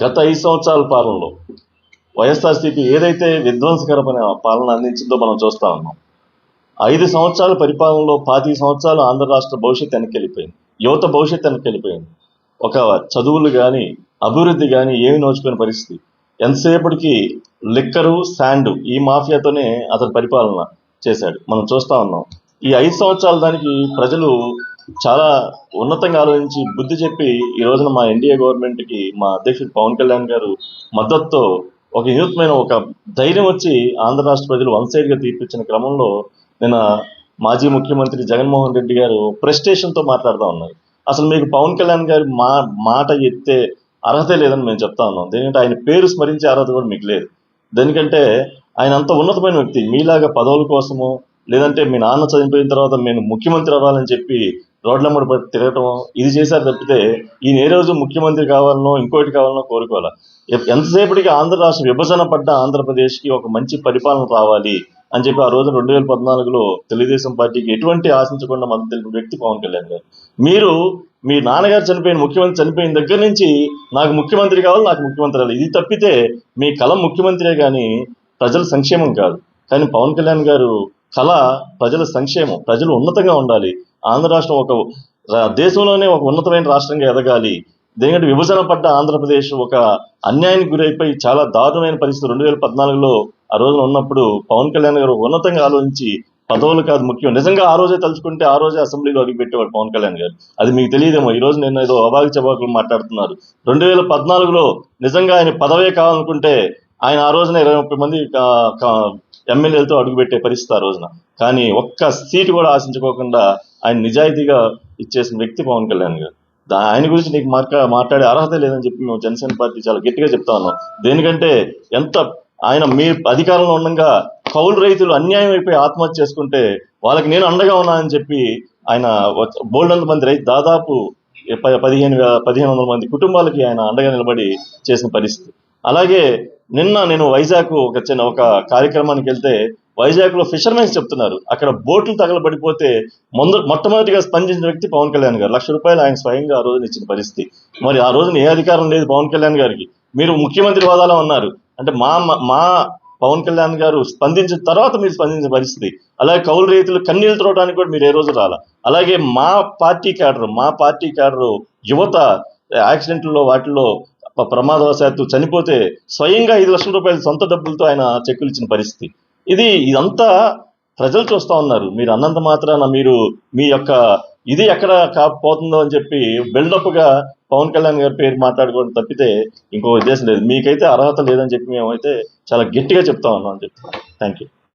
గత ఐదు సంవత్సరాల పాలనలో వైఎస్ఆర్సీపీ ఏదైతే విధ్వంసకరమైన పాలన అందించిందో మనం చూస్తా ఉన్నాం. ఐదు సంవత్సరాల పరిపాలనలో పాతి సంవత్సరాలు ఆంధ్ర రాష్ట్ర భవిష్యత్తు వెనకెళ్ళిపోయింది యువత భవిష్యత్తు వెనకెళ్ళిపోయింది ఒక చదువులు కానీ అభివృద్ధి కానీ ఏమి నోచుకునే పరిస్థితి. ఎంతసేపటికి లిక్కరు శాండ్ ఈ మాఫియాతోనే అతను పరిపాలన చేశాడు. మనం చూస్తా ఉన్నాం. ఈ ఐదు సంవత్సరాల దానికి ప్రజలు చాలా ఉన్నతంగా ఆలోచించి బుద్ధి చెప్పి ఈ రోజున మా ఎన్డీఏ గవర్నమెంట్కి మా అధ్యక్షుడు పవన్ కళ్యాణ్ గారు మద్దతుతో ఒక వినూత్నమైన ఒక ధైర్యం వచ్చి ఆంధ్ర రాష్ట్ర ప్రజలు వన్ సైడ్గా తీర్పిచ్చిన క్రమంలో నిన్న మాజీ ముఖ్యమంత్రి జగన్మోహన్ రెడ్డి గారు ప్రెస్టేషన్తో మాట్లాడుతూ ఉన్నారు. అసలు మీకు పవన్ కళ్యాణ్ గారి మా మాట ఎత్తే అర్హత లేదని మేము చెప్తా ఉన్నాం. ఎందుకంటే ఆయన పేరు స్మరించే అర్హత కూడా మీకు లేదు. దేనికంటే ఆయన అంత ఉన్నతమైన వ్యక్తి. మీలాగా పదవుల కోసము లేదంటే మీ నాన్న చనిపోయిన తర్వాత నేను ముఖ్యమంత్రి అవ్వాలని చెప్పి రోడ్ల పట్టి తిరగటం ఇది చేశారు తప్పితే ఈయన ఏ రోజు ముఖ్యమంత్రి కావాలనో ఇంకోటి కావాలనో కోరుకోవాలి? ఎంతసేపటికి ఆంధ్ర రాష్ట్ర విభజన పడ్డ ఆంధ్రప్రదేశ్కి ఒక మంచి పరిపాలన రావాలి అని చెప్పి ఆ రోజు రెండు వేల పద్నాలుగులో తెలుగుదేశం పార్టీకి ఎటువంటి ఆశించకుండా మద్దతు తెలిపిన వ్యక్తి పవన్ కళ్యాణ్ గారు. మీరు మీ నాన్నగారు చనిపోయిన ముఖ్యమంత్రి చనిపోయిన దగ్గర నుంచి నాకు ముఖ్యమంత్రి కావాలి నాకు ముఖ్యమంత్రి కావాలి ఇది తప్పితే మీ కలం ముఖ్యమంత్రే కానీ ప్రజల సంక్షేమం కాదు. కానీ పవన్ కళ్యాణ్ గారు కళ ప్రజల సంక్షేమం ప్రజలు ఉన్నతంగా ఉండాలి. ఆంధ్ర రాష్ట్రం ఒక దేశంలోనే ఒక ఉన్నతమైన రాష్ట్రంగా ఎదగాలి. ఎందుకంటే విభజన పడ్డ ఆంధ్రప్రదేశ్ ఒక అన్యాయానికి గురైపోయి చాలా దారుణమైన పరిస్థితి. రెండు వేల పద్నాలుగులో ఆ రోజున ఉన్నప్పుడు పవన్ కళ్యాణ్ గారు ఉన్నతంగా ఆలోచించి పదవులు కాదు ముఖ్యం. నిజంగా ఆ రోజే తలుచుకుంటే ఆ రోజే అసెంబ్లీలో అడుగుపెట్టేవాడు పవన్ కళ్యాణ్ గారు. అది మీకు తెలియదేమో ఈ రోజు నేను ఏదో అవాకి చబాకులు మాట్లాడుతున్నారు. రెండు వేల పద్నాలుగులో నిజంగా ఆయన పదవే కావాలనుకుంటే ఆయన ఆ రోజున ఇరవై ముప్పై మంది కా- కా- ఎమ్మెల్యేలతో అడుగుపెట్టే పరిస్థితి ఆ రోజున. కానీ ఒక్క సీటు కూడా ఆశించుకోకుండా ఆయన నిజాయితీగా ఇచ్చేసిన వ్యక్తి పవన్ కళ్యాణ్ గారు. దా- ఆయన గురించి నీకు మాట్లా మాట్లాడే అర్హత లేదని చెప్పి మేము జనసేన పార్టీ చాలా గట్టిగా చెప్తా ఉన్నాం. దేనికంటే ఎంత ఆయన మీ అధికారంలో ఉండగా కౌలు రైతులు అన్యాయం అయిపోయి ఆత్మహత్య చేసుకుంటే వాళ్ళకి నేను అండగా ఉన్నానని చెప్పి ఆయన బోల్డ్ వందల మంది రైతు దాదాపు పదిహేను పదిహేను వందల మంది కుటుంబాలకి ఆయన అండగా నిలబడి చేసిన పరిస్థితి. అలాగే నిన్న నేను వైజాగ్ ఒక చిన్న ఒక కార్యక్రమానికి వెళ్తే వైజాగ్లో ఫిషర్మెన్స్ చెప్తున్నారు. అక్కడ బోట్లు తగలబడిపోతే ముందు మొట్టమొదటిగా స్పందించిన వ్యక్తి పవన్ కళ్యాణ్ గారు. లక్ష రూపాయలు ఆయన స్వయంగా ఆ రోజున ఇచ్చిన పరిస్థితి. మరి ఆ రోజున ఏ అధికారం లేదు పవన్ కళ్యాణ్ గారికి. మీరు ముఖ్యమంత్రి హోదాలో ఉన్నారు. అంటే మా మా పవన్ కళ్యాణ్ గారు స్పందించిన తర్వాత మీరు స్పందించిన పరిస్థితి. అలాగే కౌలు రైతులు కన్నీళ్ళు తోడడానికి కూడా మీరు ఏ రోజు రాల. అలాగే మా పార్టీ క్యాడర్ మా పార్టీ క్యాడర్ యువత యాక్సిడెంట్లో వాటిల్లో ప్రమాదవశాత్తు చనిపోతే స్వయంగా ఐదు లక్షల రూపాయల సొంత డబ్బులతో ఆయన చెక్కులు ఇచ్చిన పరిస్థితి. ఇది ఇదంతా ప్రజలు చూస్తా ఉన్నారు. మీరు అన్నంత మాత్రాన మీరు మీ యొక్క ఇది ఎక్కడ కాకపోతుందో అని చెప్పి బిల్డప్గా పవన్ కళ్యాణ్ గారి పేరు మాట్లాడుకోవడం తప్పితే ఇంకో ఉద్దేశం లేదు. మీకైతే అర్హత లేదని చెప్పి మేమైతే చాలా గట్టిగా చెప్తా ఉన్నాం అని చెప్తున్నాం థ్యాంక్ యూ